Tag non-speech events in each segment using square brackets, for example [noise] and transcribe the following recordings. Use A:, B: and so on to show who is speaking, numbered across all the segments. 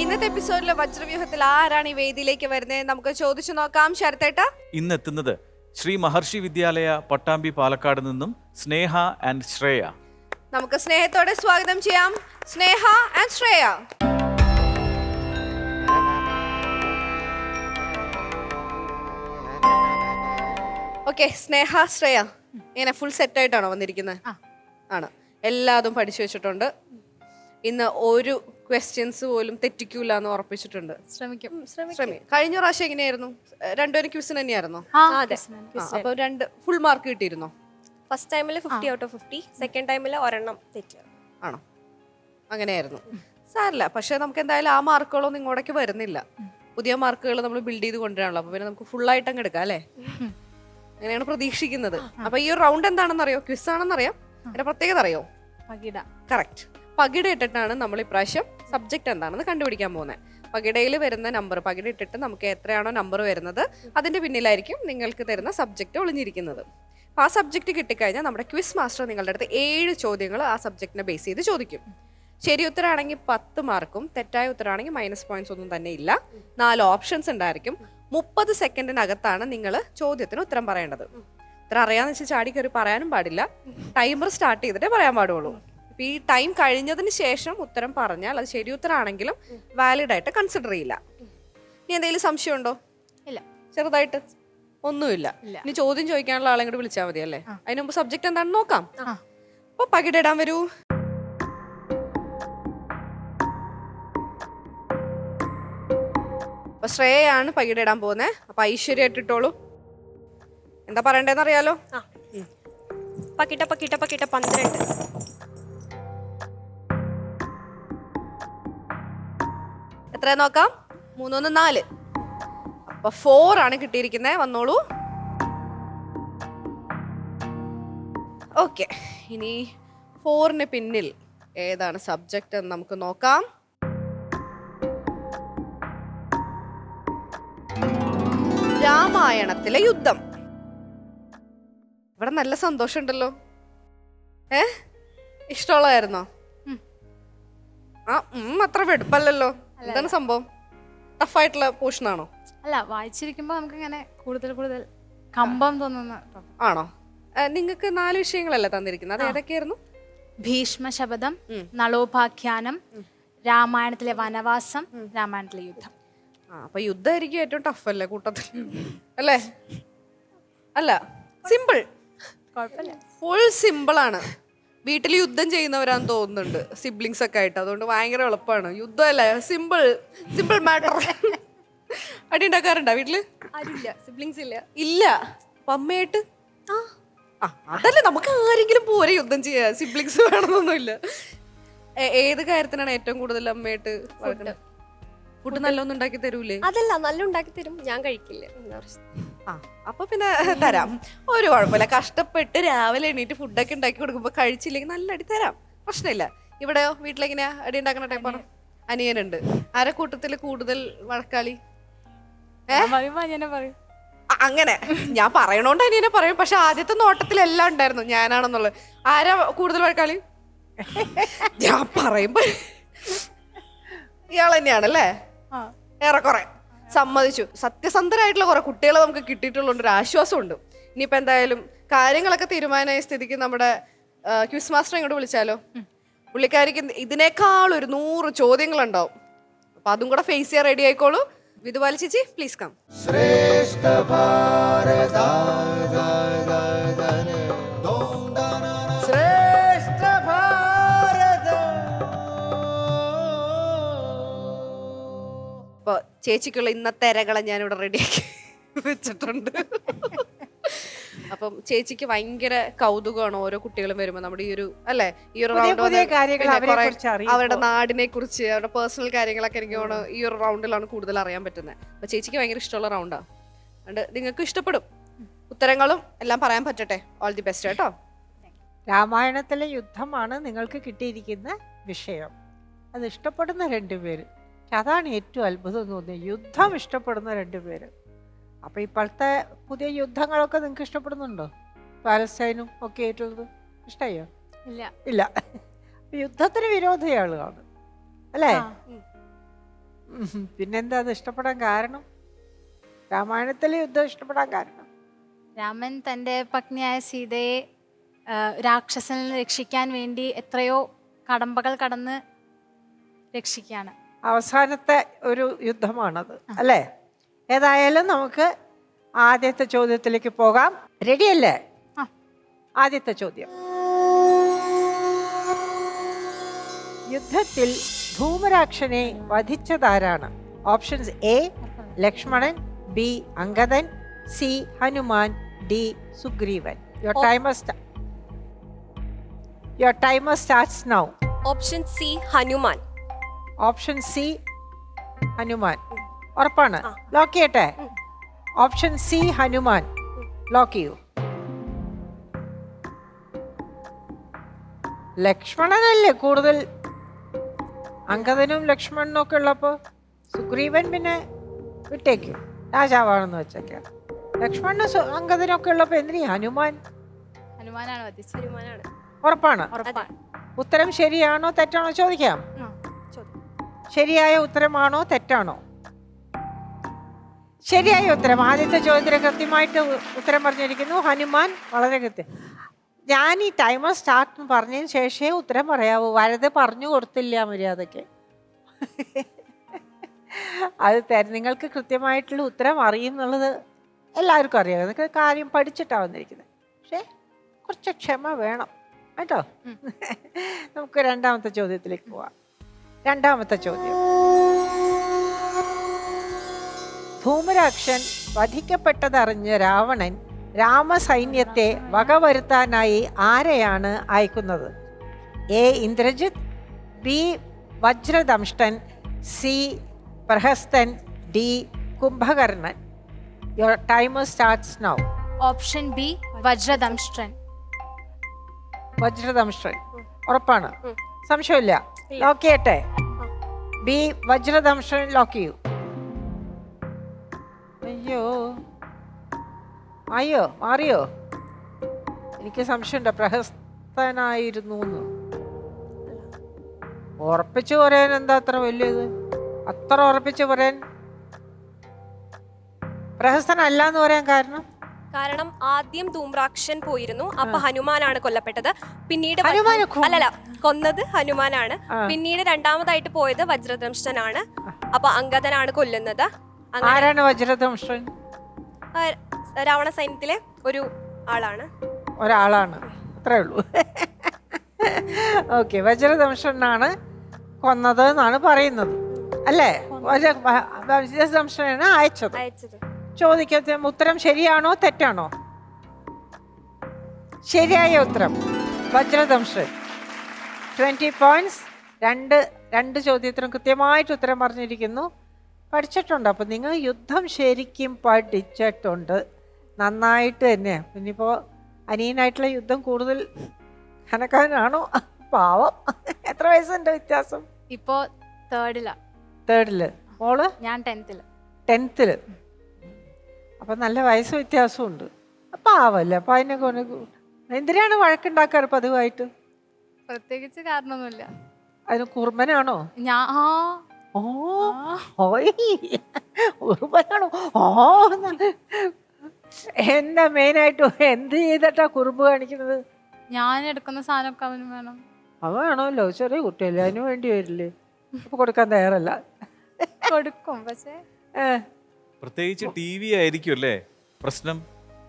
A: ഇന്നത്തെ എപ്പിസോഡിലെ വജ്രവ്യൂഹത്തിൽ ആരാണ് ഈ വേദിയിലേക്ക് വരുന്നത്? നമുക്ക് ചോദിച്ചു നോക്കാം ശരത്തേട്ട.
B: ഇന്നെത്തുന്നത് ശ്രീ മഹർഷി വിദ്യാലയ പട്ടാമ്പി പാലക്കാട് നിന്നും സ്നേഹ ആൻഡ് ശ്രേയ.
A: നമുക്ക് സ്നേഹത്തോടെ സ്വാഗതം ചെയ്യാം. സ്നേഹ ആൻഡ് ശ്രേയ. ഓക്കെ സ്നേഹ ശ്രേയ. ഇങ്ങനെ ഫുൾ സെറ്റ് ആയിട്ടാണോ വന്നിരിക്കുന്നത്? ആണ്? എല്ലാതും പഠിച്ചു വെച്ചിട്ടുണ്ട്. ഇന്ന് ഒരു ക്വസ്റ്റ്യൻസ് പോലും തെറ്റിക്കൂല എന്ന് ഉറപ്പിച്ചിട്ടുണ്ട്.
C: ശ്രമിക്കും.
A: ശ്രമി. കഴിഞ്ഞ പ്രാവശ്യം എങ്ങനെയായിരുന്നു? രണ്ടുപേരും ക്വസ്റ്റ്യൻ തന്നെയായിരുന്നു? അപ്പൊ രണ്ട് ഫുൾ മാർക്ക് കിട്ടിയിരുന്നോ?
D: ഫസ്റ്റ് ടൈമിൽ fifty out of fifty second ടൈമിൽ ഒരെണ്ണം തെറ്റ്.
A: ആണോ? അങ്ങനെയായിരുന്നു. സാരില്ല. പക്ഷെ നമുക്ക് എന്തായാലും ആ മാർക്കുകളൊന്നും ഇങ്ങോട്ടേക്ക് വരുന്നില്ല. പുതിയ മാർക്കുകൾ നമ്മൾ ബിൽഡ് ചെയ്ത് കൊണ്ടുവരാണല്ലോ അപ്പൊ പിന്നെ നമുക്ക് ഫുൾ ആയിട്ട് അങ്ങ് എടുക്കാം അല്ലേ? അങ്ങനെയാണ് പ്രതീക്ഷിക്കുന്നത്. അപ്പൊ ഈ ഒരു റൗണ്ട് എന്താണെന്ന് അറിയോ ക്വിസ് ആണെന്നറിയാം അതിന്റെ പ്രത്യേകത അറിയോ?
C: പകിട.
A: കറക്റ്റ് പകിട ഇട്ടിട്ടാണ് നമ്മൾ ഇപ്രാവശ്യം സബ്ജക്റ്റ് എന്താണെന്ന് കണ്ടുപിടിക്കാൻ പോകുന്നത്. പകിടയിൽ വരുന്ന നമ്പർ പകിട ഇട്ടിട്ട് നമുക്ക് എത്രയാണോ നമ്പർ വരുന്നത് അതിന്റെ പിന്നിലായിരിക്കും നിങ്ങൾക്ക് തരുന്ന സബ്ജക്റ്റ് ഒളിഞ്ഞിരിക്കുന്നത്. ആ സബ്ജക്റ്റ് കിട്ടിക്കഴിഞ്ഞാൽ നമ്മുടെ ക്വിസ് മാസ്റ്റർ നിങ്ങളുടെ അടുത്ത് ഏഴ് ചോദ്യങ്ങൾ ആ സബ്ജക്റ്റിനെ ബേസ് ചെയ്ത് ചോദിക്കും. ശരി ഉത്തരമാണെങ്കിൽ പത്ത് മാർക്കും തെറ്റായ ഉത്തരമാണെങ്കിൽ മൈനസ് പോയിന്റ്സ് ഒന്നും തന്നെ ഇല്ല. നാല് ഓപ്ഷൻസ് ഉണ്ടായിരിക്കും. മുപ്പത് സെക്കൻഡിനകത്താണ് നിങ്ങൾ ചോദ്യത്തിന് ഉത്തരം പറയേണ്ടത്. ഉത്തരം അറിയാന്ന് വെച്ചാൽ ചാടി കയറി പറയാനും പാടില്ല. ടൈമർ സ്റ്റാർട്ട് ചെയ്തിട്ടേ പറയാൻ പാടുള്ളൂ. അപ്പൊ ഈ ടൈം കഴിഞ്ഞതിന് ശേഷം ഉത്തരം പറഞ്ഞാൽ അത് ശരി ഉത്തരാണെങ്കിലും വാലിഡ് ആയിട്ട് കൺസിഡർ ചെയ്യില്ല. ഇനി എന്തെങ്കിലും സംശയം ഉണ്ടോ
C: ഇല്ല.
A: ചെറുതായിട്ട്? ഒന്നുമില്ല. ഇനി ചോദ്യം ചോദിക്കാനുള്ള ആളെ കൂടി വിളിച്ചാൽ മതി അല്ലേ? അതിന് മുമ്പ് സബ്ജക്ട് എന്താണെന്ന് നോക്കാം. അപ്പൊ പകിടിടാൻ വരൂ. അപ്പൊ ശ്രേയയാണ് പകിടിടാൻ പോകുന്നത് അപ്പൊ ഐശ്വര്യ ഇട്ടിട്ടോളൂ എന്താ പറയണ്ടേന്ന് അറിയാലോ
D: ആ. പക്കിട്ട പക്കിട്ട പക്കിട്ട പന്ത്രണ്ട്.
A: എത്ര നോക്കാം? മൂന്നൊന്ന് നാല്. അപ്പൊ ഫോർ ആണ് കിട്ടിയിരിക്കുന്നത് വന്നോളൂ. ഓക്കെ ഇനി ഫോറിന് പിന്നിൽ ഏതാണ് സബ്ജക്റ്റ് എന്ന് നമുക്ക് നോക്കാം. രാമായണത്തിലെ യുദ്ധം. ഇവിടെ നല്ല സന്തോഷമുണ്ടല്ലോ. ഏ? ഇഷ്ടമുള്ളതായിരുന്നോ? ആ ഉം അത്ര വെടുപ്പല്ലല്ലോ. എന്താണ് സംഭവം? ടഫായിട്ടുള്ള പോർഷൻ ആണോ
C: അല്ല വായിച്ചിരിക്കുമ്പോ നമുക്ക് ഇങ്ങനെ കൂടുതൽ കൂടുതൽ കമ്പം തോന്നുന്ന.
A: ആണോ? നിങ്ങൾക്ക് നാല് വിഷയങ്ങളല്ലേ തന്നിരിക്കുന്നത്. അത് ഏതൊക്കെയായിരുന്നു?
C: ഭീഷ്മ ശബദം. നളോപാഖ്യാനം രാമായണത്തിലെ വനവാസം രാമായണത്തിലെ യുദ്ധം.
A: ആ അപ്പൊ യുദ്ധമായിരിക്കും ഏറ്റവും ടഫ് അല്ലേ കൂട്ടത്തിൽ അല്ലേ? അല്ല സിമ്പിൾ.
C: കുഴപ്പമില്ല.
A: ഫുൾ സിമ്പിൾ ആണ്. വീട്ടിൽ യുദ്ധം ചെയ്യുന്നവരാന്ന് തോന്നുന്നുണ്ട് സിബ്ലിങ്സ് ഒക്കെ ആയിട്ട്. അതുകൊണ്ട് ഭയങ്കര എളുപ്പമാണ്. യുദ്ധമല്ലേ? സിമ്പിൾ സിമ്പിൾ മാറ്റർ അടി ഉണ്ടാക്കാറുണ്ടോ വീട്ടിൽ?
D: ആരുമില്ല. സിബ്ലിങ്സ് ഇല്ല.
A: ഇല്ല. അപ്പൊ അമ്മയായിട്ട്? ആ. അതല്ല. നമുക്ക് ആരെങ്കിലും പോരെ യുദ്ധം ചെയ്യാ സിബ്ലിങ്സ് വേണമെന്നൊന്നുമില്ല ഏ- ഏത് കാര്യത്തിനാണ് ഏറ്റവും കൂടുതൽ അമ്മയായിട്ട് ഫുഡ് നല്ലോണം ഉണ്ടാക്കി തരൂലേ?
D: അതല്ല നല്ല ഉണ്ടാക്കി തരും. ഞാൻ കഴിക്കില്ല. എന്താ പ്രശ്നം?
A: ആ അപ്പൊ പിന്നെ തരാം. ഒരു കുഴപ്പമില്ല. കഷ്ടപ്പെട്ട് രാവിലെ എണീറ്റ് ഫുഡൊക്കെ ഉണ്ടാക്കി കൊടുക്കുമ്പോ കഴിച്ചില്ലെങ്കിൽ നല്ല അടി തരാം. പ്രശ്നമില്ല. ഇവിടെയോ? വീട്ടിലെങ്ങനെയാ? അടി ഉണ്ടാക്കുന്ന ടൈപ്പാണ് അനിയനുണ്ട്. ആരെ കൂട്ടത്തിൽ കൂടുതൽ വഴക്കാളി? അങ്ങനെ. ഞാൻ പറയണോണ്ട് അനിയനെ പറയും. പക്ഷെ ആദ്യത്തെ നോട്ടത്തിൽ എല്ലാം ഉണ്ടായിരുന്നു. ഞാനാണെന്നുള്ളത്. ആരാ കൂടുതൽ വഴക്കാളി? [laughs] ഞാൻ പറയുമ്പോ ഇയാൾ തന്നെയാണല്ലേ? ഏറെക്കുറെ. സമ്മതിച്ചു. സത്യസന്ധരായിട്ടുള്ള കുറെ കുട്ടികളെ നമുക്ക് കിട്ടിയിട്ടുള്ളതുകൊണ്ട് ഒരു ആശ്വാസമുണ്ട്. ഇനിയിപ്പോ എന്തായാലും കാര്യങ്ങളൊക്കെ തീരുമാനമായ സ്ഥിതിക്ക് നമ്മുടെ ക്വിസ് മാസ്റ്റർ ഇങ്ങോട്ട് വിളിച്ചാലോ? പുള്ളിക്കാരിക്ക് ഇതിനേക്കാൾ ഒരു നൂറ് ചോദ്യങ്ങളുണ്ടാവും. അപ്പൊ അതും കൂടെ ഫേസ് ചെയ്യാൻ റെഡി ആയിക്കോളൂ. വിധുപാലി ചേച്ചി പ്ലീസ് കം
E: ശ്രേഷ്ഠ ഭാരത
A: ചേച്ചിക്കുള്ള ഇന്നത്തെ ഇരകളെ ഞാനിവിടെ റെഡിയാക്കി വെച്ചിട്ടുണ്ട്. അപ്പം ചേച്ചിക്ക് ഭയങ്കര കൗതുകമാണ് ഓരോ കുട്ടികളും വരുമ്പോൾ നമ്മുടെ ഈ ഒരു അല്ലെ? ഈ ഒരു റൗണ്ട്. അവരുടെ നാടിനെ കുറിച്ച് അവരുടെ പേഴ്സണൽ കാര്യങ്ങളൊക്കെ എനിക്ക് ഈ ഒരു റൗണ്ടിലാണ് കൂടുതൽ അറിയാൻ പറ്റുന്നത്. അപ്പൊ ചേച്ചിക്ക് ഭയങ്കര ഇഷ്ടമുള്ള റൗണ്ടാണ് അതുകൊണ്ട് നിങ്ങൾക്ക് ഇഷ്ടപ്പെടും. ഉത്തരങ്ങളും എല്ലാം പറയാൻ പറ്റട്ടെ. ഓൾ ദി ബെസ്റ്റ് കേട്ടോ.
F: രാമായണത്തിലെ യുദ്ധമാണ് നിങ്ങൾക്ക് കിട്ടിയിരിക്കുന്ന വിഷയം. അത് ഇഷ്ടപ്പെടുന്ന രണ്ടുപേര്. അതാണ് ഏറ്റവും അത്ഭുതം തോന്നിയത്. യുദ്ധം ഇഷ്ടപ്പെടുന്ന രണ്ടുപേര് അപ്പോൾ ഇപ്പോഴത്തെ പുതിയ യുദ്ധങ്ങളൊക്കെ നിങ്ങൾക്ക് ഇഷ്ടപ്പെടുന്നുണ്ടോ? പാലസ്തീനും ഒക്കെ ആയിട്ടുള്ളത്? ഇഷ്ടമായോ
C: ഇല്ല.
F: ഇല്ല. യുദ്ധത്തിന് വിരോധിയാളുകളാണ് അല്ലേ. പിന്നെന്താ അത് ഇഷ്ടപ്പെടാൻ കാരണം? രാമായണത്തിലെ യുദ്ധം ഇഷ്ടപ്പെടാൻ കാരണം.
C: രാമൻ തന്റെ പത്നിയായ സീതയെ രാക്ഷസനിൽ രക്ഷിക്കാൻ വേണ്ടി എത്രയോ കടമ്പകൾ കടന്ന് രക്ഷിക്കുകയാണ്
F: അവസാനത്തെ ഒരു യുദ്ധമാണത് അല്ലേ? ഏതായാലും നമുക്ക് ആദ്യത്തെ ചോദ്യത്തിലേക്ക് പോകാം. റെഡിയല്ലേ. ആദ്യത്തെ ചോദ്യം. യുദ്ധത്തിൽ ധൂമരാക്ഷനെ വധിച്ചതാരാണ്? Options A Lakshmanan B Angadan C Hanuman D Sugreevan. Your timer your timer starts now
D: option C Hanuman.
F: Option C Hanuman. ഉറപ്പാണ്. ലോക്ക് ചെയ്യട്ടെ? Option C Hanuman. ലോക്ക് ചെയ്യൂ. ലക്ഷ്മണനല്ലേ കൂടുതൽ? അങ്കദനും ലക്ഷ്മണനും ഒക്കെ ഉള്ളപ്പോ സുഗ്രീവൻ പിന്നെ വിട്ടേക്കും. രാജാവാണെന്ന് വെച്ചേക്കാം ലക്ഷ്മണനും സു- അങ്കദനും ഒക്കെ ഉള്ളപ്പോ എന്തിനീ? ഹനുമാൻ? ഉറപ്പാണ്.
C: ഉറപ്പാണ്.
F: ഉത്തരം ശരിയാണോ തെറ്റാണോ ചോദിക്കാം. ശരിയായ ഉത്തരമാണോ തെറ്റാണോ? ശരിയായ ഉത്തരം. ആദ്യത്തെ ചോദ്യത്തിന് കൃത്യമായിട്ട് ഉത്തരം പറഞ്ഞിരിക്കുന്നു. ഹനുമാൻ വളരെ കൃത്യം. ഞാൻ ഈ ടൈമർ സ്റ്റാർട്ട് പറഞ്ഞതിന് ശേഷമേ ഉത്തരം പറയാവൂ. വരത് പറഞ്ഞു കൊടുത്തില്ല മര്യാദയ്ക്ക്. അത് തര നിങ്ങൾക്ക് കൃത്യമായിട്ടുള്ള ഉത്തരം അറിയും എന്നുള്ളത് എല്ലാവർക്കും അറിയാം. നിങ്ങൾക്ക് കാര്യം പഠിച്ചിട്ടാണ് വന്നിരിക്കുന്നത്. പക്ഷേ കുറച്ച് ക്ഷമ വേണം. കേട്ടോ? നമുക്ക് രണ്ടാമത്തെ ചോദ്യത്തിലേക്ക് പോവാം. രണ്ടാമത്തെ ചോദ്യം. ധൂമരാക്ഷൻ വധിക്കപ്പെട്ടതറിഞ്ഞ രാവണൻ രാമസൈന്യത്തെ വകവരുത്താനായി ആരെയാണ് അയക്കുന്നത്? A. Indrajith B. Vajradamshtan C. Prahasthan D. Kumbhakarnan. Your timer starts now
C: option B Vajradamshtan.
F: Vajradamshtan. ഉറപ്പാണ്. സംശയമില്ല. ലോക്ക് ചെയ്യട്ടെ? ബി വജ്രദംഷ്ടൻ ലോക്ക് ചെയ്യൂ. അയ്യോ. അയ്യോ മാറിയോ? എനിക്ക് സംശയമുണ്ട്. പ്രഹസ്തനായിരുന്നു ഉറപ്പിച്ചു പറയാൻ എന്താ അത്ര വലിയത്? അത്ര ഉറപ്പിച്ചു പറയാൻ. പ്രഹസ്തനല്ല എന്ന് പറയാൻ കാരണം?
D: കാരണം ആദ്യം ധൂമ്രാക്ഷൻ പോയിരുന്നു. അപ്പൊ ഹനുമാനാണ് കൊല്ലപ്പെട്ടത്. പിന്നീട് അല്ലല്ല കൊന്നത് ഹനുമാനാണ്. പിന്നീട് രണ്ടാമതായിട്ട് പോയത് വജ്രദംഷ്ടനാണ് അപ്പൊ അങ്കദനാണ് കൊല്ലുന്നത്.
F: ആരാണ് വജ്രദംഷ്ടൻ
D: രാവണ സൈന്യത്തിലെ ഒരു ആളാണ്.
F: ഒരാളാണ്. അത്രേ ഉള്ളൂ. ഓക്കെ വജ്രദംഷനാണ് കൊന്നത്. എന്നാണ് പറയുന്നത് അല്ലേ വജ്രദംഷനാണ് അയച്ചത്.
D: അയച്ചത്.
F: ചോദിക്കത്തെ ഉത്തരം ശരിയാണോ തെറ്റാണോ? ശരിയായ ഉത്തരം. വജ്രദംഷൻ ട്വന്റി പോയിന്റ്സ് രണ്ട് രണ്ട് ചോദ്യത്തിനും കൃത്യമായിട്ട് ഉത്തരം പറഞ്ഞിരിക്കുന്നു. പഠിച്ചിട്ടുണ്ട്. അപ്പം നിങ്ങൾ യുദ്ധം ശരിക്കും പഠിച്ചിട്ടുണ്ട്. നന്നായിട്ട് തന്നെ. പിന്നിപ്പോൾ അനിയനായിട്ടുള്ള യുദ്ധം കൂടുതൽ കനക്കാനാണോ പാവം. എത്ര വയസ്സുണ്ട് വ്യത്യാസം?
C: ഇപ്പോൾ തേർഡിലാണ്
F: തേർഡിൽ മോൾ?
C: ഞാൻ ടെൻത്തിൽ
F: ടെൻത്തിൽ അപ്പം നല്ല വയസ്സ് വ്യത്യാസമുണ്ട്. അപ്പം ആവല്ലേ? അപ്പം അതിനെ കൊണ്ട് എന്തിനാണ് വഴക്കുണ്ടാക്കാറ് പതിവായിട്ട്
C: പ്രത്യേകിച്ച് കാരണമൊന്നുമില്ല.
F: അതിന് കുർമ്മനാണോ
C: ഞാൻ ആ.
F: ഓ. ഓയ്. കുറുമ്പനാണോ? ഓ എന്ന്. എന്താ മെയിനായിട്ട് എന്ത് ചെയ്തിട്ടാ കുറുമ്പ് കാണിക്കുന്നത്?
C: ഞാൻ എടുക്കുന്ന സാധനമൊക്കെ അവന് വേണം.
F: അവ വേണമല്ലോ ചെറിയ കുട്ടിയല്ലേ അതിന് വേണ്ടി വരില്ലേ? അപ്പൊ കൊടുക്കാൻ തയ്യാറല്ല.
C: കൊടുക്കും പക്ഷേ
F: ഏ,
B: പ്രത്യേകിച്ച് ടി വി ആയിരിക്കും അല്ലേ? പ്രശ്നം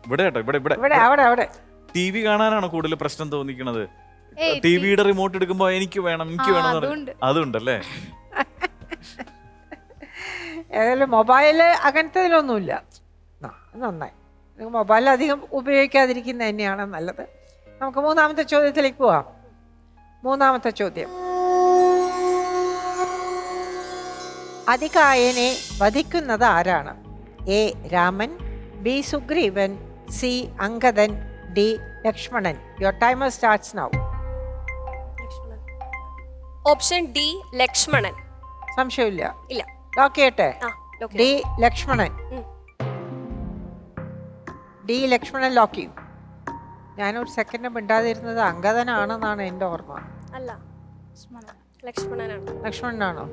B: ഇവിടെ കേട്ടോ ഇവിടെ ഇവിടെ.
F: ഇവിടെ അവിടെ അവിടെ.
B: ടി വി കാണാനാണ് കൂടുതൽ പ്രശ്നം തോന്നിക്കണത്?
C: ഏയ്,
B: ടി വിയുടെ റിമോട്ട് എടുക്കുമ്പോ എനിക്ക് വേണം എനിക്ക്
C: ആ,
B: വേണം എന്ന്
C: അതുണ്ട്.
B: പറയും. അതുണ്ടല്ലേ?
F: ഏതായാലും മൊബൈൽ അങ്ങനത്തതിലൊന്നുമില്ല ആ, നന്നായി. മൊബൈൽ അധികം ഉപയോഗിക്കാതിരിക്കുന്നത് തന്നെയാണ് നല്ലത്. നമുക്ക് മൂന്നാമത്തെ ചോദ്യത്തിലേക്ക് പോവാം. മൂന്നാമത്തെ ചോദ്യം. അതികായനെ വധിക്കുന്നത് ആരാണ് A. Raman B. Sugreevan C. Angadan D. Lakshmanan. Your timer starts now
D: option D Lakshmanan.
F: സംശയമില്ല.
D: ഇല്ല.
F: ലോക്ക് ചെയ്യട്ടെ? D. Lakshmanan. D. Lakshmanan lock ചെയ്യും. ഞാനൊരു സെക്കൻഡ് മിണ്ടാതിരുന്നത് അങ്കദനാണെന്നാണ് എന്റെ ഓർമ്മ.
D: അല്ല. ലക്ഷ്മണനാണ്.
F: ലക്ഷ്മണനാണോ?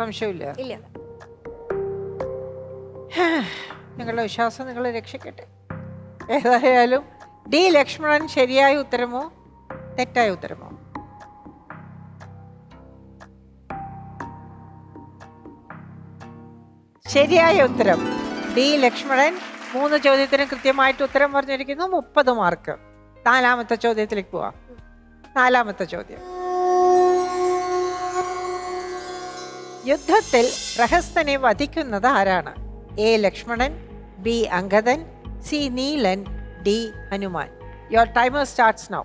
F: സംശയമില്ല
D: ഇല്ല. [sighs]
F: നിങ്ങളുടെ വിശ്വാസം നിങ്ങൾ രക്ഷിക്കട്ടെ. ഏതായാലും ഡി ലക്ഷ്മണൻ ശരിയായ ഉത്തരമോ തെറ്റായ ഉത്തരമോ? ശരിയായ ഉത്തരം. ഡി ലക്ഷ്മണൻ മൂന്ന് ചോദ്യത്തിനും കൃത്യമായിട്ട് ഉത്തരം പറഞ്ഞിരിക്കുന്നു മുപ്പത് മാർക്ക്. നാലാമത്തെ ചോദ്യത്തിലേക്ക് പോവാം. നാലാമത്തെ ചോദ്യം. യുദ്ധത്തിൽ പ്രഹസ്തനെ വധിക്കുന്നത് ആരാണ്? A. Lakshmanan B. Angadan C. Neelan D. Hanuman. Your timer starts now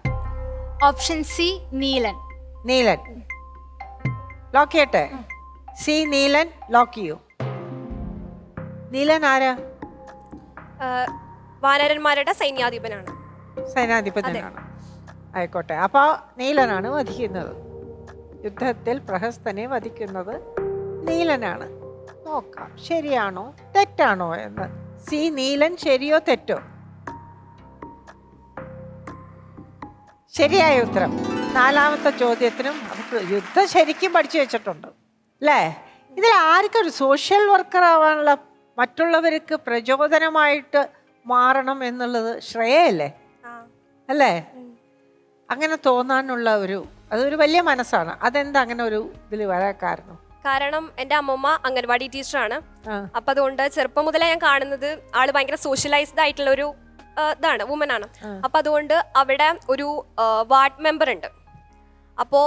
C: option C Neelan.
F: Neelan. Lock ചെയ്യട്ടെ? സി. നീലൻ ലോക്ക് ചെയ്യൂ. നീലൻ ആരാ?
D: വാനരന്മാരുടെ സൈന്യാധിപനാണ്.
F: സൈന്യാധിപനാണ്. ആയിക്കോട്ടെ. അപ്പോൾ നീലനാണ് വധിക്കുന്നത്. യുദ്ധത്തിൽ പ്രഹസ്തനെ വധിക്കുന്നത് നീലനാണ്. നോക്കാം ശരിയാണോ? തെറ്റാണോ എന്ന്. സി നീലൻ ശരിയോ തെറ്റോ? ശരിയായ ഉത്തരം. നാലാമത്തെ ചോദ്യത്തിനും നമുക്ക് യുദ്ധം ശരിക്കും പഠിച്ചു വെച്ചിട്ടുണ്ട് അല്ലേ? ഇതിൽ ആർക്കൊരു സോഷ്യൽ വർക്കർ ആവാനുള്ള മറ്റുള്ളവർക്ക് പ്രചോദനമായിട്ട് മാറണം എന്നുള്ളത് ശ്രേയല്ലേ അല്ലേ? അങ്ങനെ തോന്നാനുള്ള ഒരു അതൊരു വലിയ മനസ്സാണ്. അതെന്താ അങ്ങനെ ഒരു ഇതിൽ വരാൻ കാരണം?
D: കാരണം എന്റെ അമ്മമ്മ അംഗൻവാടി ടീച്ചറാണ്. അപ്പൊ അതുകൊണ്ട് ചെറുപ്പം മുതലേ ഞാൻ കാണുന്നത് ആൾ ഭയങ്കര സോഷ്യലൈസ്ഡ് ആയിട്ടുള്ള ഒരു ഇതാണ് വുമൻ ആണ്. അപ്പൊ അതുകൊണ്ട് അവിടെ ഒരു വാർഡ് മെമ്പർ ഉണ്ട്. അപ്പോ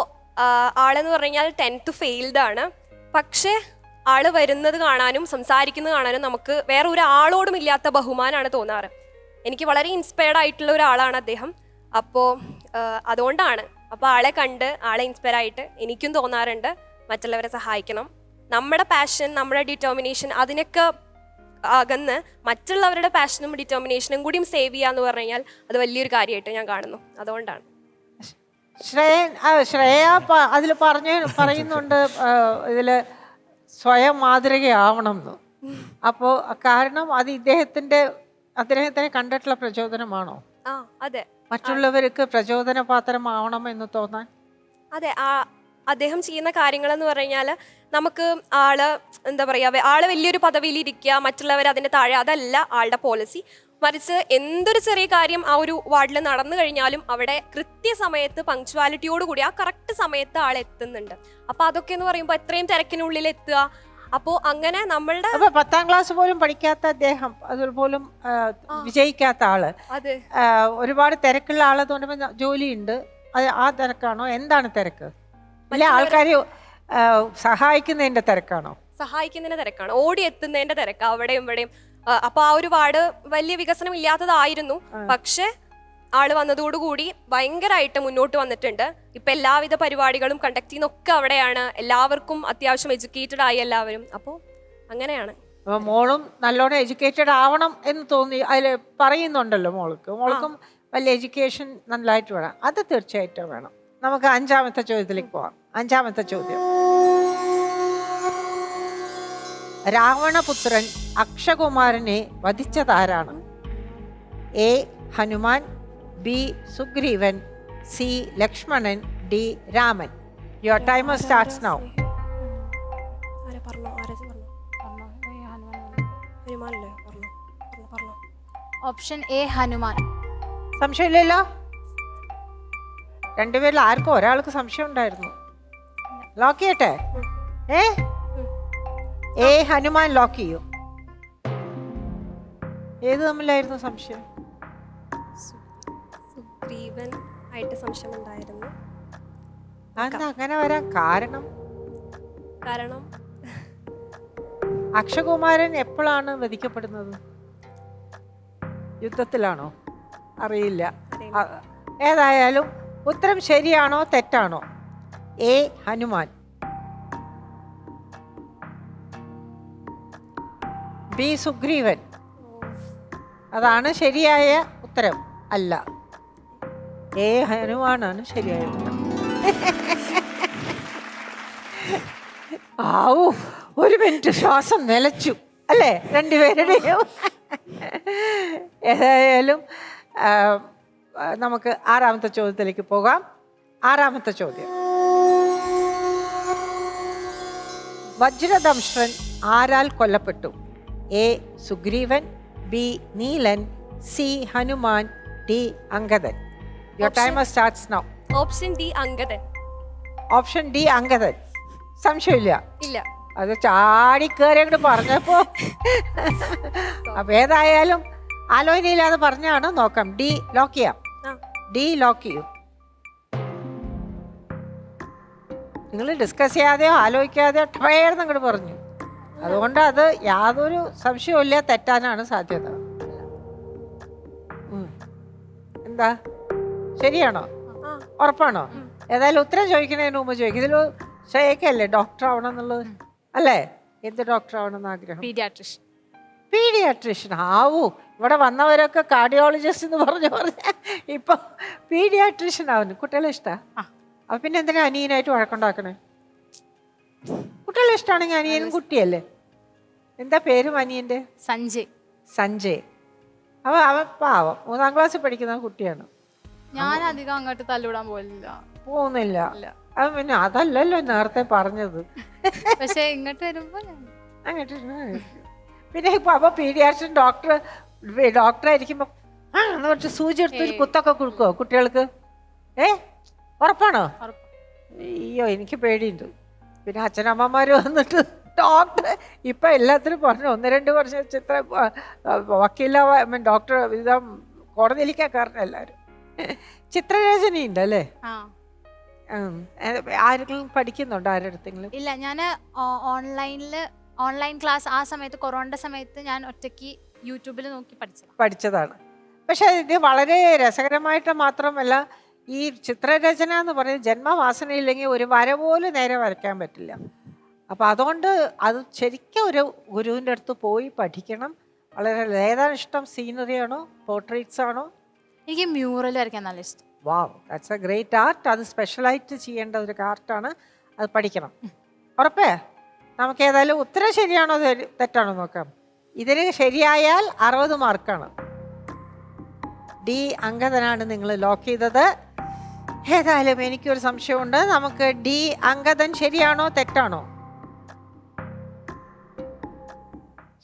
D: ആളെന്ന് പറഞ്ഞു കഴിഞ്ഞാൽ ടെൻത്ത് ഫെയിൽഡ് ആണ്. പക്ഷേ ആൾ വരുന്നത് കാണാനും സംസാരിക്കുന്നത് കാണാനും നമുക്ക് വേറെ ഒരാളോടും ഇല്ലാത്ത ബഹുമാനാണ് തോന്നാറ്. എനിക്ക് വളരെ ഇൻസ്പയർഡ് ആയിട്ടുള്ള ഒരാളാണ് അദ്ദേഹം. അപ്പോ അതുകൊണ്ടാണ്. അപ്പോൾ ആളെ കണ്ട് ആളെ ഇൻസ്പയർ ആയിട്ട് എനിക്കും തോന്നാറുണ്ട്. മറ്റുള്ളവരെ സഹായിക്കണം. നമ്മുടെ പാഷൻ നമ്മുടെ ഡിറ്റർമിനേഷൻ അതിനൊക്കെ അകന്ന് മറ്റുള്ളവരുടെ പാഷനും ഡിറ്റർമിനേഷനും കൂടിയും സേവ് ചെയ്യുക എന്ന് പറഞ്ഞു കഴിഞ്ഞാൽ അത് വലിയൊരു കാര്യമായിട്ട് ഞാൻ കാണുന്നു. അതുകൊണ്ടാണ്.
F: ശ്രേയ ശ്രേയ അതിൽ പറഞ്ഞു പറയുന്നുണ്ട് ഇതിൽ ഇതിൽ സ്വയം മാതൃകയാവണം എന്ന്. അപ്പോൾ കാരണം അത് ഇദ്ദേഹത്തിന്റെ അദ്ദേഹത്തിനെ കണ്ടിട്ടുള്ള പ്രചോദനമാണോ?
D: ആ അതെ.
F: മറ്റുള്ളവർക്ക് പ്രചോദനപാത്രമാവണം എന്ന് തോന്നാൻ?
D: അതെ ആ അദ്ദേഹം ചെയ്യുന്ന കാര്യങ്ങളെന്ന് പറഞ്ഞു കഴിഞ്ഞാൽ നമുക്ക് ആൾ എന്താ പറയുക ആൾ വലിയൊരു പദവിയിൽ ഇരിക്കുക മറ്റുള്ളവർ അതിന്റെ താഴെ അതല്ല ആളുടെ പോളിസി മറിച്ച് എന്തൊരു ചെറിയ കാര്യം ആ ഒരു വാർഡിൽ നടന്നു കഴിഞ്ഞാലും അവിടെ കൃത്യസമയത്ത് പങ്ക്ച്വാലിറ്റിയോട് കൂടി ആ കറക്റ്റ് സമയത്ത് ആൾ എത്തുന്നുണ്ട്. അപ്പൊ അതൊക്കെ എന്ന് പറയുമ്പോൾ എത്രയും തിരക്കിനുള്ളിൽ എത്തുക. അപ്പോ അങ്ങനെ നമ്മളുടെ
F: അപ്പൊ പത്താം ക്ലാസ് പോലും പഠിക്കാത്ത അദ്ദേഹം അതുപോലും വിജയിക്കാത്ത ആൾ. ഒരുപാട് തിരക്കുള്ള ആളെ തോന്നുമ്പോൾ ജോലിയുണ്ട്. അത് ആ തിരക്കാണോ? എന്താണ് തിരക്ക്? അല്ല ആൾക്കാർ സഹായിക്കുന്നതിന്റെ തിരക്കാണോ?
D: സഹായിക്കുന്നതിന്റെ തിരക്കാണ്. ഓടി എത്തുന്നതിന്റെ തിരക്ക് അവിടെയും ഇവിടെയും. അപ്പൊ ആ ഒരു വാർഡ് വലിയ വികസനം ഇല്ലാത്തതായിരുന്നു. പക്ഷെ ആൾ വന്നതോടുകൂടി ഭയങ്കരമായിട്ട് മുന്നോട്ട് വന്നിട്ടുണ്ട്. ഇപ്പൊ എല്ലാവിധ പരിപാടികളും കണ്ടക്ട് ചെയ്യുന്നൊക്കെ അവിടെയാണ്. എല്ലാവർക്കും അത്യാവശ്യം എഡ്യൂക്കേറ്റഡ് ആയി എല്ലാവരും. അപ്പോൾ അങ്ങനെയാണ്.
F: മോളും നല്ലോണം എഡ്യൂക്കേറ്റഡ് ആവണം എന്ന് തോന്നി അതിൽ പറയുന്നുണ്ടല്ലോ മോൾക്ക്. മോൾക്കും വലിയ എഡ്യൂക്കേഷൻ നല്ലതായിട്ട് വേണം. അത് തീർച്ചയായിട്ടും വേണം. നമുക്ക് അഞ്ചാമത്തെ ചോദ്യത്തിലേക്ക് പോവാം. അഞ്ചാമത്തെ ചോദ്യം. രാവണപുത്രൻ അക്ഷകുമാരനെ വധിച്ചതാരാണ്? A. Hanuman B. Sugreevan C. Lakshmanan D. Raman. Your timer starts now
C: option A. Hanuman.
F: സംശയമില്ലല്ലോ? രണ്ടുപേരിൽ ആർക്കും ഒരാൾക്ക് സംശയം ഉണ്ടായിരുന്നു. ലോക്ക് ചെയ്യട്ടെ? ഏ? ഏ ഹനുമാൻ ലോക്ക് ചെയ്യൂ. ഏത് തമ്മിലായിരുന്നു സംശയം?
D: സുഗ്രീവൻ ആയിട്ട് സംശയം
F: ഉണ്ടായിരുന്നു അങ്ങനെ വരാൻ കാരണം?
D: കാരണം?
F: അക്ഷകുമാരൻ എപ്പോഴാണ് വധിക്കപ്പെടുന്നത്? യുദ്ധത്തിലാണോ? അറിയില്ല.
D: അറിയില്ല.
F: ഏതായാലും ഉത്തരം ശരിയാണോ തെറ്റാണോ? എ ഹനുമാൻ. ബി സുഗ്രീവൻ. അതാണ് ശരിയായ ഉത്തരം. അല്ല. എ ഹനുമാനാണ് ശരിയായ ഉത്തരം. ആവൂ ഒരു മിനിറ്റ്. ശ്വാസം നിലച്ചു. അല്ലേ? രണ്ടുപേരുടെയും. ഏതായാലും നമുക്ക് ആറാമത്തെ ചോദ്യത്തിലേക്ക് പോകാം. ആറാമത്തെ ചോദ്യം. വജ്രദംഷ്ട്രൻ ആരാൽ കൊല്ലപ്പെട്ടു? A. Sugreevan B. Neelan C. Hanuman D. Angadan. Your time starts now
D: option D Angadan.
F: Option D Angadan. സംശയമില്ല.
D: ഇല്ല.
F: അത് ചാടിക്കേറി അങ്ങോട്ട് പറഞ്ഞപ്പോ. [laughs] അപ്പൊ ഏതായാലും ആലോചനയില്ലാതെ പറഞ്ഞാണ് നോക്കാം. ഡി ലോക്ക് ചെയ്യാം. ഡി ലോക്ക് ചെയ്യൂ. നിങ്ങൾ ഡിസ്കസ് ചെയ്യാതെയോ ആലോചിക്കാതെയോ ട്രേർന്ന് അങ്ങോട്ട് പറഞ്ഞു. അതുകൊണ്ട് അത് യാതൊരു സംശയവുമില്ല തെറ്റാനാണ് സാധ്യത. എന്താ? ശരിയാണോ. ഉറപ്പാണോ? ഏതായാലും ഉത്തരം ചോദിക്കണേന് മുമ്പ് ചോദിക്കും. ഇതിൽ ശ്രേയക്കല്ലേ ഡോക്ടർ ആവണം എന്നുള്ളത്? അല്ലേ? എന്ത് ഡോക്ടർ ആവണം എന്ന് ആഗ്രഹം?
C: Paediatrician
F: paediatrician. ആവൂ ഇവിടെ വന്നവരൊക്കെ കാർഡിയോളജിസ്റ്റ് എന്ന് പറഞ്ഞു പറഞ്ഞ ഇപ്പോൾ പീഡിയാട്രിഷ്യൻ ആവുന്നു. കുട്ടികളെ ഇഷ്ടമാണ്
C: ആ.
F: അപ്പം പിന്നെ എന്തിനാ അനിയനായിട്ട് വഴക്കുണ്ടാക്കണേ? കുട്ടികളെ ഇഷ്ടമാണെങ്കിൽ അനിയനും കുട്ടിയല്ലേ? എന്താ പേരും അനിയന്റെ
C: സഞ്ജയ്.
F: സഞ്ജയ്. അവ അവൻ പാവം. മൂന്നാം ക്ലാസ്സിൽ പഠിക്കുന്ന കുട്ടിയാണ്.
C: ഞാൻ അധികം അങ്ങോട്ട് തല്ലിവിടാൻ പോലില്ല.
F: പോകുന്നില്ല. അവൻ പിന്നെ അതല്ലല്ലോ നേരത്തെ പറഞ്ഞത്.
C: പക്ഷേ ഇങ്ങോട്ട് വരുമ്പോ
F: അങ്ങോട്ട് പിന്നെ ഇപ്പൊ അപ്പൊ പീഡിയാട്രിഷൻ ഡോക്ടർ ഡോക്ടറായിരിക്കുമ്പോ ആ എന്ന് പറഞ്ഞ് സൂചി എടുത്ത് ഒരു കുത്തൊക്കെ കൊടുക്കുവോ കുട്ടികൾക്ക്? ഏ? ഉറപ്പാണോ?
C: ഉറപ്പ്.
F: അയ്യോ എനിക്ക് പേടിയുണ്ട്. പിന്നെ അച്ഛനമ്മമാർ വന്നിട്ട് ഡോക്ടർ ഇപ്പൊ എല്ലാത്തിനും പറഞ്ഞു ഒന്ന് രണ്ട് വർഷം ചിത്ര വക്കീല മീൻ ഡോക്ടർ ഇതാ കോടതിയിലേക്കാ കാരണം എല്ലാവരും ചിത്രരചനയുണ്ട് അല്ലേ? ആരെങ്കിലും പഠിക്കുന്നുണ്ടോ? ആരുടെ അടുത്തെങ്കിലും?
C: ഇല്ല ഞാൻ ഓൺലൈനിൽ ഓൺലൈൻ ക്ലാസ് ആ സമയത്ത് കൊറോണ സമയത്ത് ഞാൻ ഒറ്റയ്ക്ക് യൂട്യൂബിൽ നോക്കി പഠിച്ചതാണ്
F: പഠിച്ചതാണ്. പക്ഷെ ഇത് വളരെ രസകരമായിട്ട് മാത്രമല്ല ഈ ചിത്രരചന എന്ന് പറയുന്നത് ജന്മവാസന ഇല്ലെങ്കിൽ ഒരു വര പോലും നേരെ വരയ്ക്കാൻ പറ്റില്ല. അപ്പം അതുകൊണ്ട് അത് ശരിക്കും ഒരു ഗുരുവിന്റെ അടുത്ത് പോയി പഠിക്കണം. വളരെ ഏതാണ് ഇഷ്ടം സീനറി ആണോ പോർട്രേറ്റ്സ് ആണോ?
C: എനിക്ക് മ്യൂറൽ വരയ്ക്കാൻ നല്ല ഇഷ്ടം.
F: Wow that's a great art അത് സ്പെഷ്യലായിട്ട് ചെയ്യേണ്ട ഒരു ആർട്ടാണ് അത് പഠിക്കണം. ഉറപ്പേ? നമുക്ക് ഏതായാലും ഉത്തരം ശരിയാണോ തെറ്റാണോ നോക്കാം. ഇതിന് ശരിയായാൽ അറുപത് മാർക്കാണ്. ഡി അങ്കദനാണ് നിങ്ങൾ ലോക്ക് ചെയ്തത്. ഏതായാലും എനിക്കൊരു സംശയമുണ്ട്. നമുക്ക് ഡി അങ്കദൻ ശരിയാണോ തെറ്റാണോ?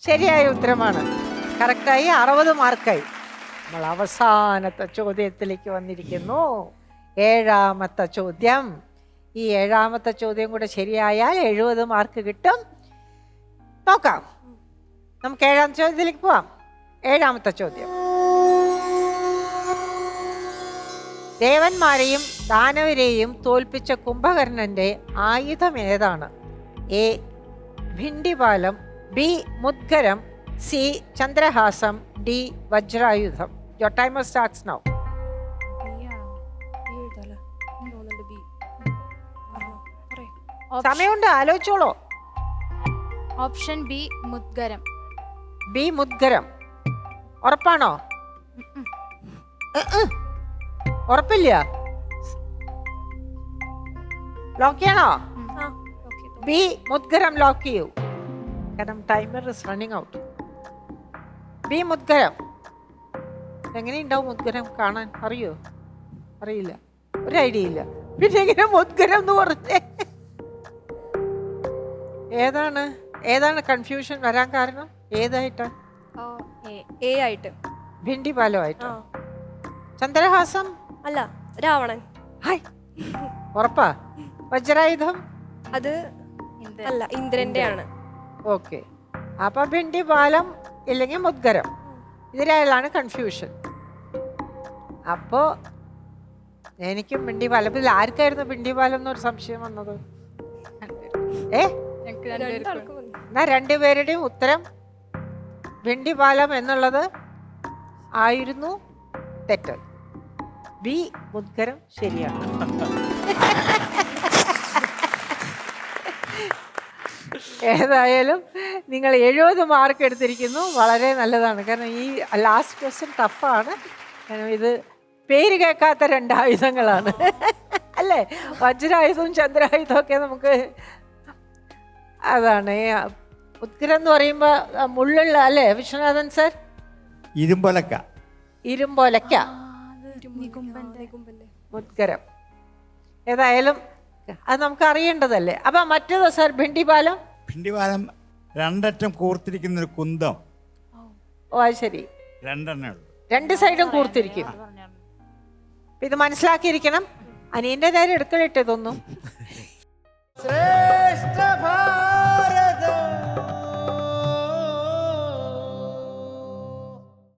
F: ശരിയായ ഉത്തരമാണ്. കറക്റ്റായി അറുപത് മാർക്കായി. നമ്മൾ അവസാനത്തെ ചോദ്യത്തിലേക്ക് വന്നിരിക്കുന്നു. ഏഴാമത്തെ ചോദ്യം. ഈ ഏഴാമത്തെ ചോദ്യം കൂടെ ശരിയായാൽ എഴുപത് മാർക്ക് കിട്ടും. നോക്കാം. നമുക്ക് ഏഴാം ചോദ്യത്തിലേക്ക് പോവാം. ഏഴാമത്തെ ചോദ്യം. ദേവന്മാരെയും ദാനവരെയും തോൽപ്പിച്ച കുംഭകർണന്റെ ആയുധം ഏതാണ്? A ഭിണ്ടിപാലം B മുദ്ഗരം C Chandrahasam D വജ്രായുധം. യോർ ടൈമർ സ്റ്റാർട്ട്സ് നൗ സമയമുണ്ട് ആലോചിച്ചോളോ.
C: Option B മുദ്ഗരം.
F: ബി മുദ്ഗരം. ഉറപ്പാണോ. ഉറപ്പില്ല? ലോക്ക് ചെയ്യണോ? ബി മുദ്ഗരം ലോക്ക് ചെയ്യൂ. കാരണം timer is running out B മുദ്ഗരം. എങ്ങനെയുണ്ടാവും മുദ്ഗരം കാണാൻ? അറിയോ? അറിയില്ല. ഒരു ഐഡിയ ഇല്ല. പിന്നെ എങ്ങനെ മുദ്ഗരം എന്ന് പറഞ്ഞേ? ഏതാണ്? ഏതാണ് കൺഫ്യൂഷൻ വരാൻ കാരണം? ഏതായിട്ടാ?
D: എ ആയിട്ട്
F: ഭിണ്ടി പാലമായിട്ടോ? ചന്ദ്രഹാസം?
D: അല്ല രാവണൻ.
F: ഹായ് ഉറപ്പാ? വജ്രായുധം?
D: അത് അല്ല ഇന്ദ്രന്റെ ആണ്
F: ഓക്കെ. അപ്പൊ ഭിണ്ടി പാലം ഇല്ലെങ്കിൽ മുദ്ഗരം. ഇതിലാണ് കൺഫ്യൂഷൻ അപ്പോ എനിക്കും ഭിണ്ടി പാലം. ഇതിൽ ആർക്കായിരുന്നു ഭിണ്ടി പാലം എന്നൊരു സംശയം വന്നത്? ഏ? എന്നാ രണ്ടുപേരുടെയും ഉത്തരം വെണ്ടിപാലം എന്നുള്ളത് ആയിരുന്നു തെറ്റ് ബി മുദ്ഗരം ശരിയാണ്. ഏതായാലും നിങ്ങൾ എഴുപത് മാർക്ക് എടുത്തിരിക്കുന്നു. വളരെ നല്ലതാണ്. കാരണം ഈ ലാസ്റ്റ് ക്വസ്റ്റ്യൻ ടഫാണ് കാരണം ഇത് പേര് കേൾക്കാത്ത രണ്ടായുധങ്ങളാണ് അല്ലേ? വജ്രായുധവും ചന്ദ്രായുധവും ഒക്കെ നമുക്ക് അതാണ്. ഈ ഉത്കരം എന്ന് പറയുമ്പോൾ മുള്ളുള്ള അല്ലേ വിശ്വനാഥൻ സർ?
E: ഇരുമ്പൊലക്ക.
D: നികുംബന്റെ
F: മുദ്ഗരം ഏതായാലും അത് നമുക്ക് അറിയേണ്ടതല്ലേ അപ്പൊ മറ്റേതോ സർ ഭിണ്ടിപാലം?
G: ഭിണ്ടിപാലം രണ്ടറ്റം കൂർത്തിരിക്കുന്ന ഒരു കുന്തം
F: ഓ അത് ശരി.
G: രണ്ടെണ്ണേ ഉള്ളൂ.
F: രണ്ട് സൈഡും കൂർത്തിരിക്കും. ഇത് മനസ്സിലാക്കിയിരിക്കണം. അനിയന്റെ നേരെ എടുക്കലിട്ട് ഇതൊന്നും. [laughs]